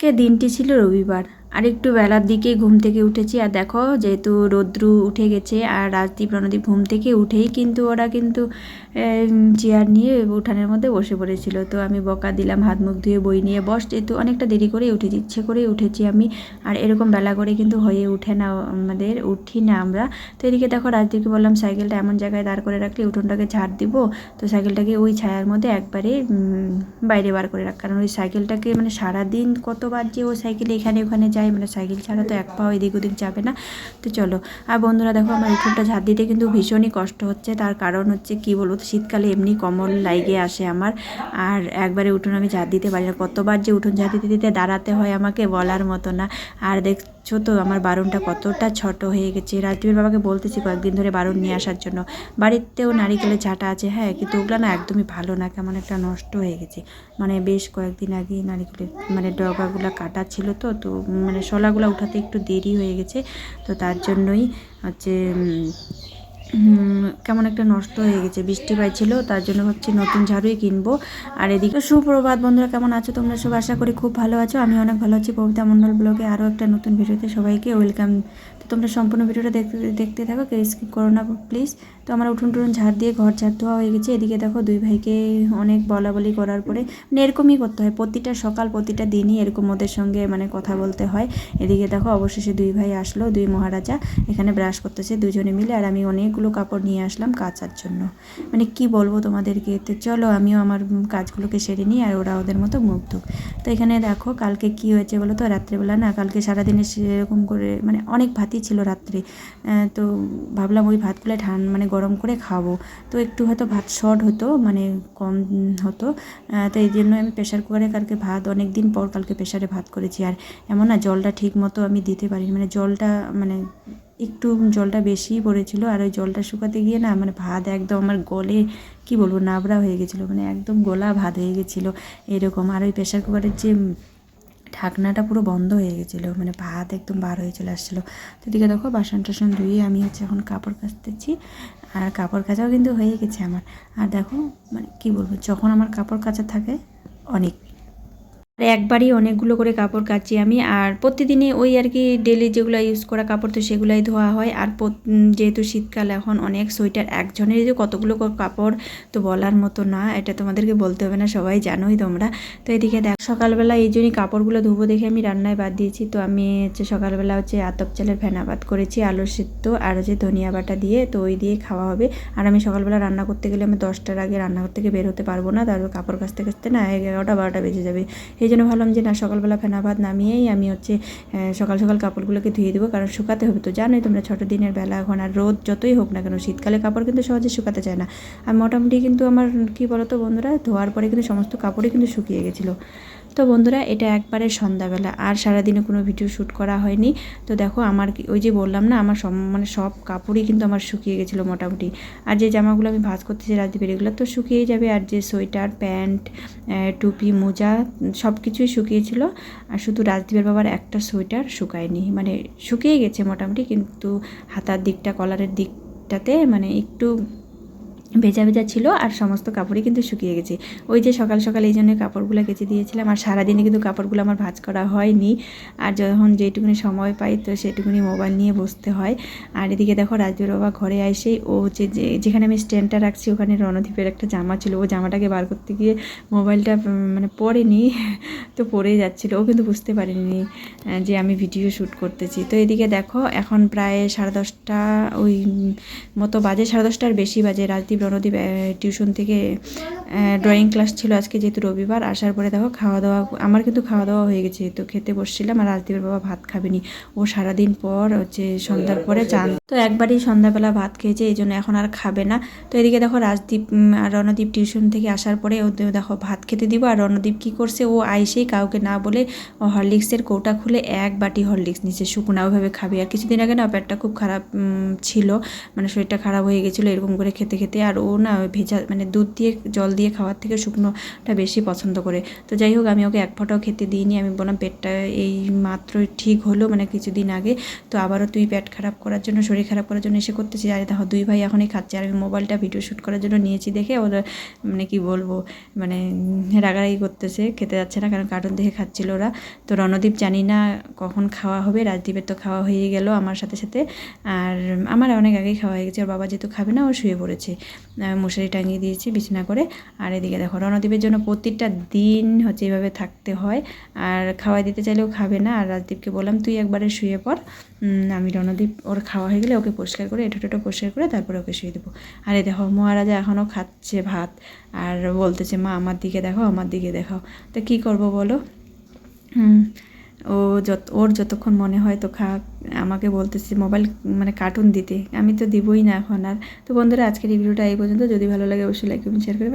কে দিনটি ছিল রবিবার। আর একটু বেলার দিকে ঘুম থেকে উঠেছি। আর দেখো, যেহেতু রৌদ্রু উঠে গেছে আর রাজদীপ, রণদীপ ঘুম থেকে উঠেই কিন্তু ওরা কিন্তু চেয়ার নিয়ে উঠানের মধ্যে বসে পড়েছিল। তো আমি বকা দিলাম, হাত মুখ ধুয়ে বই নিয়ে বস, যেহেতু অনেকটা দেরি করে উঠেছি, ইচ্ছে করেই উঠেছি আমি। আর এরকম বেলা করে কিন্তু হয়ে উঠে না, আমাদের উঠি না আমরা। তো এদিকে দেখো, রাজদীপকে বললাম, সাইকেলটা এমন জায়গায় দাঁড় করে রাখলে উঠোনটাকে ঝাড় দিব? তো সাইকেলটাকে ওই ছায়ার মধ্যে একবারে বাইরে বার করে রাখ। কারণ ওই সাইকেলটাকে মানে সারাদিন কতবার যে ও সাইকেল এখানে ওখানে যায় মানে সাইকেল ছাড়া তো এক পাও এদিক ওদিক যাবে না। তো চলো। আর বন্ধুরা, দেখো আমার উঠোনটা ঝাঁপ দিতে কিন্তু ভীষণই কষ্ট হচ্ছে। তার কারণ হচ্ছে, কি বলব শীতকালে এমনি কমল লাইগে আসে আমার। আর একবারে উঠোন আমি ঝাঁপ দিতে পারি না। কতবার যে উঠোন ঝাঁপ দিতে দিতে দাঁড়াতে হয় আমাকে বলার মতো না। আর দেখছ তো আমার বারণটা কতটা ছোট হয়ে গেছে। রাজদীপের বাবাকে বলতেছি কয়েকদিন ধরে বারণ নিয়ে আসার জন্য। বাড়িতেও নারিকেলের ঝাঁটা আছে হ্যাঁ কিন্তু ওগুলো না একদমই ভালো না, কেমন একটা নষ্ট হয়ে গেছে। মানে বেশ কয়েকদিন আগে নারিকেলের মানে ডগাগুলো কাটা ছিল তো তো মানে শলাগুলো উঠাতে একটু দেরি হয়ে গেছে, তো তার জন্যই হচ্ছে কেমন একটা নষ্ট হয়ে গেছে। বৃষ্টি পাইছিল, তার জন্য হচ্ছে নতুন ঝাড়ুই কিনবো। আর এদিকে সুপ্রভাত, বন্ধুরা কেমন আছো তোমরা? সব আশা করি খুব ভালো আছো। আমি অনেক ভালো আছি। কবিতা মন্ডল ব্লগে আরও একটা নতুন ভিডিওতে সবাইকে ওয়েলকাম তোমরা সম্পূর্ণ ভিডিওটা দেখতে দেখতে থাকো, কেউ স্কিপ করো না প্লিজ তো আমার উঠুন টুটুন ঝাড় দিয়ে ঘর ঝাড় ধোয়া হয়ে গেছে। এদিকে দেখো দুই ভাইকে অনেক বলা বলি করার পরে মানে এরকমই করতে হয়। প্রতিটা সকাল, প্রতিটা দিনই এরকম ওদের সঙ্গে মানে কথা বলতে হয়। এদিকে দেখো অবশেষে দুই ভাই আসলো, দুই মহারাজা। এখানে ব্রাশ করতেছে দুজনে মিলে আর আমি অনেকগুলো কাপড় নিয়ে আসলাম কাচার জন্য। মানে কি বলব তোমাদেরকে? তো চলো আমিও আমার কাজগুলোকে সেরে নিই আর ওরা ওদের মতো মুখ ধুক। তো এখানে দেখো কালকে কি হয়েছে বলো তো? রাত্রেবেলা না, কালকে সারাদিনে সেরকম করে মানে অনেক ভাতই ছিল রাত্রে তো ভাবলাম ওই ভাতগুলো ঠান মানে গরম করে খাব। তো একটু হয়তো ভাত শর্ট হতো মানে কম হতো। তো এই জন্য আমি প্রেশার কুকারে কালকে ভাত অনেক দিন পর কালকে প্রেশারে ভাত করেছি। আর এমন না, জলটা ঠিক মতো আমি দিতে পারিনি। মানে জলটা মানে একটু জলটা বেশি পড়েছিল। আর ওই জলটা শুকাতে গিয়ে না মানে ভাত একদম আমার গলে, কি বলব, নাবড়া হয়ে গেছিল। মানে একদম গোলা ভাত হয়ে গেছিল, এরকম। আর ওই প্রেশার কুকারের যে ঢাকনাটা পুরো বন্ধ হয়ে গেছিল মানে ভাত একদম বার হয়ে চলে আসছিল। তো দেখো বাসন টাসন ধুয়ে আমি হচ্ছে এখন কাপড় কাচতেছি, আর কাপড় কাচাও কিন্তু হয়ে গেছে আমার। আর দেখো মানে কি বলব, যখন আমার কাপড় কাচা থাকে, অনেক। আর একবারই অনেকগুলো করে কাপড় কাচি আমি। আর প্রতিদিনই ওই আর কি ডেলি যেগুলো ইউজ করা কাপড়, তো সেগুলাই ধোয়া হয়। আর যেহেতু শীতকাল এখন অনেক সোয়েটার একজনের যে কতগুলো কাপড়, তো বলার মতো না। এটা তোমাদেরকে বলতে হবে না, সবাই জানোই তোমরা। তো এদিকে দেখ, সকালবেলা এই জন্যই কাপড়গুলো ধুবো দেখে আমি রান্নায় বাদ দিয়েছি। তো আমি হচ্ছে সকালবেলা হচ্ছে আতপ চালের ফেনা করেছি আলু সিদ্ধ আর হচ্ছে ধনিয়া বাটা দিয়ে। তো ওই দিয়ে খাওয়া হবে। আর আমি সকালবেলা রান্না করতে গেলে আমি দশটার আগে রান্নাঘর থেকে বের হতে পারব না। তারপর কাপড় কাচতে কাচতে না, এগারোটা, বারোটা বেজে যাবে। এই জন্য ভাবলাম যে, না, সকালবেলা ফেনা ভাত নামিয়েই আমি হচ্ছে সকাল সকাল কাপড়গুলোকে ধুয়ে দেবো, কারণ শুকাতে হবে। তো জানোই তোমরা ছোটো দিনের বেলা, এখন আর রোদ যতই হোক না কেন, শীতকালে কাপড় কিন্তু সহজে শুকাতে চায় না। আর মোটামুটি কিন্তু আমার, কি বলতো বন্ধুরা, ধোয়ার পরে কিন্তু সমস্ত কাপড়ই কিন্তু শুকিয়ে গেছিল। তো বন্ধুরা, এটা একবারে সন্ধ্যাবেলা, আর সারাদিনে কোনো ভিডিও শ্যুট করা হয়নি। তো দেখো, আমার ওই যে বললাম না, আমার মানে সব কাপড়ই কিন্তু আমার শুকিয়ে গেছিল মোটামুটি। আর যে জামাগুলো আমি ভাঁজ করতেছি রাজদীপের এগুলো তো শুকিয়েই যাবে, আর যে সোয়েটার, প্যান্ট টুপি, মোজা, সব কিছুই শুকিয়েছিল। আর শুধু রাজদীপের বাবার একটা সোয়েটার শুকায়নি। মানে শুকিয়ে গেছে মোটামুটি, কিন্তু হাতার দিকটা কলারের দিকটাতে মানে একটু ভেজা ভেজা ছিল আর সমস্ত কাপড়ই কিন্তু শুকিয়ে গেছে। ওই যে সকাল সকাল এই জন্য কাপড়গুলো কেচে দিয়েছিলাম আর সারাদিনে কিন্তু কাপড়গুলো আমার ভাজ করা হয়নি। আর যখন যেটুকুনি সময় পাই তো সেটুকুনি মোবাইল নিয়ে বসতে হয়। আর এদিকে দেখো রাজবীর বাবা ঘরে এসেই ও হচ্ছে যে, যেখানে আমি স্ট্যান্ডটা রাখছি ওখানে রণদীপের একটা জামা ছিল। ও জামাটাকে বার করতে গিয়ে মোবাইলটা মানে পরেনি তো পড়ে যাচ্ছিল। ও কিন্তু বুঝতে পারিনি যে আমি ভিডিও শ্যুট করতেছি। তো এদিকে দেখো এখন প্রায় সাড়ে দশটা, ওই মতো বাজে সাড়ে দশটার বেশি বাজে রাজদীপ রণদীপ টিউশন থেকে ড্রয়িং ক্লাস ছিল আজকে যেহেতু রবিবার আসার পরে দেখো খাওয়া দাওয়া আমার কিন্তু খাওয়া দাওয়া হয়ে গেছে তো খেতে বসছিলাম আর রাজদীপের বাবা ভাত খাবেনি। ও সারাদিন পর হচ্ছে সন্ধ্যার পরে চান। তো একবারই সন্ধ্যাবেলা ভাত খেয়েছে এই জন্য এখন আর খাবে না। তো এদিকে দেখো রাজদীপ আর রণদীপ টিউশন থেকে আসার পরে ও দেখো ভাত খেতে দিব আর রণদীপ কী করছে ও আইসেই কাউকে না বলে ও হরলিক্সের কৌটা খুলে এক বাটি হরলিক্স নিচে শুকনা ওইভাবে খাবে। আর কিছুদিন আগে না পেটটা খুব খারাপ ছিল মানে শরীরটা খারাপ হয়ে গেছিল এরকম করে খেতে খেতে আর ও না ভেজা মানে দুধ দিয়ে, জল দিয়ে খাওয়ার থেকে শুকনোটা বেশি পছন্দ করে। তো যাই হোক, আমি ওকে এক ফোঁটাও খেতে দিইনি। আমি বললাম, পেটটা এই মাত্র ঠিক হলো মানে কিছুদিন আগে। তো আবারও তুই পেট খারাপ করার জন্য, শরীর খারাপ করার জন্য এসে করতেছি আর দেখো, দুই ভাই এখনই খাচ্ছে। আর আমি মোবাইলটা ভিডিও শ্যুট করার জন্য নিয়েছি দেখে ওরা মানে কি বলব মানে রাগারাগি করতেছে, খেতে যাচ্ছে না। কারণ কার্টুন দেখে খাচ্ছিল ওরা। তো রণদীপ, জানি না কখন খাওয়া হবে। রাজদীপের তো খাওয়া হয়ে গেল আমার সাথে সাথে। আর আমার অনেক আগেই খাওয়া হয়ে গেছে। ওর বাবা যেহেতু খাবে না, ও শুয়ে পড়েছে। মশারি টাঙিয়ে দিয়েছি বিছানা করে। আর এদিকে দেখো রণদীপের জন্য প্রত্যেকটা দিন হচ্ছে এভাবে থাকতে হয়। আর খাওয়াই দিতে চাইলেও খাবে না। আর রাজদীপকে বললাম তুই একবারে শুয়ে পর আমি রণদীপ ওর খাওয়া হয়ে গেলে ওকে পরিষ্কার করে এটো টেটো পরিষ্কার করে তারপরে ওকে শুয়ে দেবো। আর এই দেখো মহারাজা এখনও খাচ্ছে ভাত। আর বলতেছে মা আমার দিকে দেখো আমার দিকে দেখাও। তো কী করব বলো? হুম, ও যত, ওর যতক্ষণ মনে হয় তো খা, আমাকে বলতেছে মোবাইল মানে কার্টুন দিতে। আমি তো দিবই না এখন আর। তো বন্ধুরা, আজকের এই ভিডিওটা এই পর্যন্ত। যদি ভালো লাগে, অবশ্যই লাইক কমেন্ট শেয়ার করে